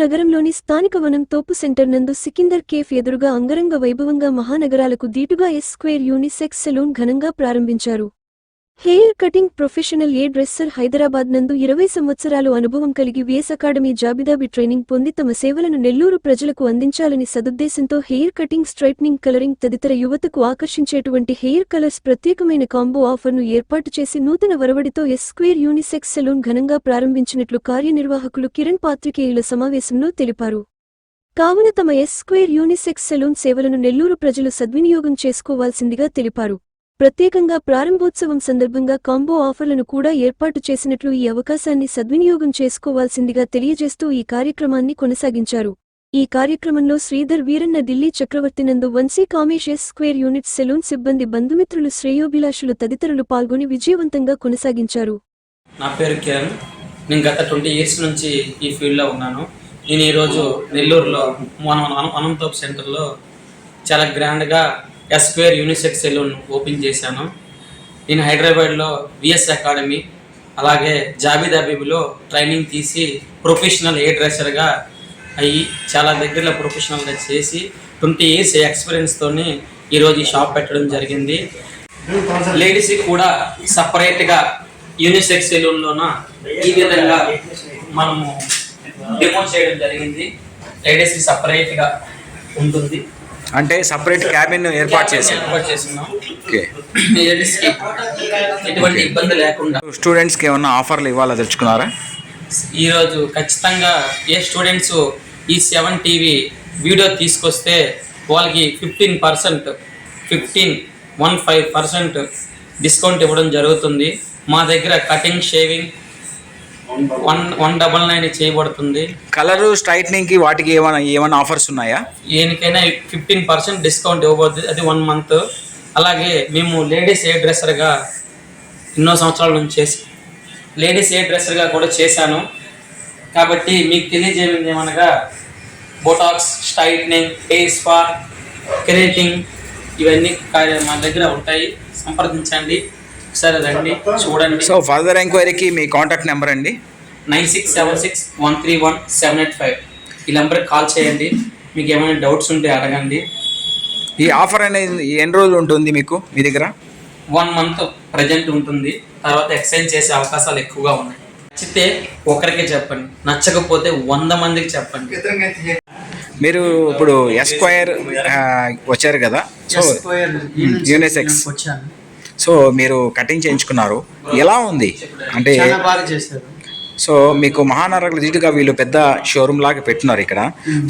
నగరంలోని స్థానిక వనం తోపు సెంటర్ నందు సికిందర్ కేఫ్ ఎదురుగా అంగరంగ వైభవంగా మహానగరాలకు దీటుగా ఎస్ స్క్వేర్ యూనిసెక్స్ సెలూన్ ఘనంగా ప్రారంభించారు. Hair cutting professional a dresser Hyderabad నందు ఇరవై సంవత్సరాలు అనుభవం కలిగి విఎస్ అకాడమీ జాబిదాబి ట్రైనింగ్ పొంది తమ సేవలను నెల్లూరు ప్రజలకు అందించాలని సదుద్దేశంతో హెయిర్ కటింగ్ స్ట్రైట్నింగ్ కలరింగ్ తదితర యువతకు ఆకర్షించేటువంటి హెయిర్ కలర్స్ ప్రత్యేకమైన కాంబో ఆఫర్ను ఏర్పాటు చేసి నూతన వరవడితో ఎస్ స్క్వేర్ యూనిసెక్స్ సెలూన్ ఘనంగా ప్రారంభించినట్లు కార్యనిర్వాహకులు కిరణ్ పాత్రికేయుల సమావేశంలో తెలిపారు. కావున తమ ఎస్ స్క్వేర్ యూనిసెక్స్ సెలూన్ సేవలను నెల్లూరు ప్రజలు సద్వినియోగం చేసుకోవాల్సిందిగా తెలిపారు. ప్రత్యేకంగా ప్రారంభోత్సవం సందర్భంగా కాంబో ఆఫర్లను కూడా ఏర్పాటు చేసినట్లు ఈ అవకాశాన్ని సద్వినియోగం చేసుకోవాల్సిందిగా తెలియజేస్తూ ఈ కార్యక్రమాన్ని కొనసాగించారు. ఈ కార్యక్రమంలో శ్రీధర్ వీరన్న ఢిల్లీ చక్రవర్తి నందు వన్సీ కామేషేస్ స్క్వేర్ యూనిట్ సెలూన్ సిబ్బంది బంధుమిత్రులు శ్రేయోభిలాషులు తదితరులు పాల్గొని విజయవంతంగా కొనసాగించారు. నా పేరు కిరణ్. నేను గత ట్వంటీ ఇయర్స్ నుంచి ఈ ఫీల్డ్లో ఉన్నాను. నేను ఈరోజు నెల్లూరులో మన అనంతోప్ సెంటర్లో చాలా గ్రాండ్గా ఎస్క్వేర్ యూనిసెక్ సెలూన్ ఓపెన్ చేశాను. నేను హైదరాబాద్లో విఎస్ అకాడమీ అలాగే జాబిద్ అబీబులో ట్రైనింగ్ తీసి ప్రొఫెషనల్ హెయిర్ డ్రెస్సర్గా అయ్యి చాలా దగ్గరలో ప్రొఫెషనల్గా చేసి ట్వంటీ ఇయర్స్ ఎక్స్పీరియన్స్తోని ఈరోజు ఈ షాప్ పెట్టడం జరిగింది. లేడీస్కి కూడా సపరేట్గా యూనిసెక్స్ సెలూన్లోన ఈ విధంగా మనము డెమో చేయడం జరిగింది. లేడీస్కి సపరేట్గా ఉంటుంది. అంటే సపరేట్ క్యాబిన్ ఏర్పాటు చేశారు. ఏర్పాటు చేస్తున్నాం. ఓకే లేడీస్కి ఎటువంటి ఇబ్బంది లేకుండా. స్టూడెంట్స్కి ఏమన్నా ఆఫర్లు ఇవ్వాలా తెచ్చుకున్నారా ఈరోజు ఖచ్చితంగా ఏ స్టూడెంట్స్ ఈ సెవెన్ టీవీ వీడియో తీసుకొస్తే వాళ్ళకి fifteen percent fifteen one five percent discount ఇవ్వడం జరుగుతుంది. మా దగ్గర cutting shaving one one double nine చేయబడుతుంది. కలరు స్ట్రైట్నింగ్కి వాటికి ఏమైనా ఏమైనా ఆఫర్స్ ఉన్నాయా? దేనికైనా ఫిఫ్టీన్ పర్సెంట్ డిస్కౌంట్ ఇవ్వబోతుంది అది వన్ మంత్. అలాగే మేము లేడీస్ ఏ డ్రెస్సర్గా ఎన్నో సంవత్సరాల నుంచి చేసి లేడీస్ ఏ డ్రెస్సర్గా కూడా చేశాను. కాబట్టి మీకు తెలియజేయడం ఏమనగా Botox straightening hair spa keratin ఇవన్నీ మా దగ్గర ఉంటాయి. సంప్రదించండి. సరే రండి చూడండి. సో ఫర్దర్ ఎంక్వైరీకి మీ కాంటాక్ట్ నెంబర్ అండి. Nine six seven six one three one seven eight five. ఈ నెంబర్కి కాల్ చేయండి. మీకు ఏమైనా డౌట్స్ ఉంటే అడగండి. ఈ ఆఫర్ అనేది ఎన్ని రోజులు ఉంటుంది మీకు మీ దగ్గర? వన్ మంత్ ప్రజెంట్ ఉంటుంది. తర్వాత ఎక్స్చేంజ్ చేసే అవకాశాలు ఎక్కువగా ఉన్నాయి. నచ్చితే ఒకరికే చెప్పండి. నచ్చకపోతే వంద మందికి చెప్పండి. మీరు ఇప్పుడు ఎస్క్వైర్ వచ్చారు కదా? సో యూనిసెక్స్ వచ్చాను. సో మీరు కటింగ్ చేయించుకున్నారు. ఎలా ఉంది? అంటే చాలా బాగా చేశారు. సో మీకు మహానగరంలో దీటుగా వీళ్ళు పెద్ద షోరూమ్ లాగా పెట్టినారు ఇక్కడ.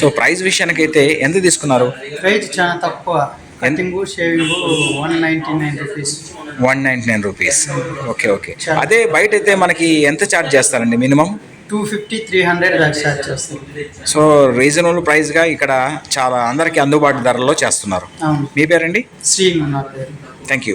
సో ప్రైస్ విషయానికైతే ఎంత తీసుకున్నారు? ప్రైస్ చాలా తక్కువ. Cutting shaving one ninety nine rupees one ninety nine rupees okay okay అదే బయట అయితే మనకి ఎంత ఛార్జ్ చేస్తారండి minimum? Two fifty three hundred దాకా చార్జ్ చేస్తారు. సో రీజనబుల్ ప్రైస్గా ఇక్కడ చాలా అందరికీ అందుబాటు ధరల్లో చేస్తున్నారు. మీ పేరండి? పేరు. Thank you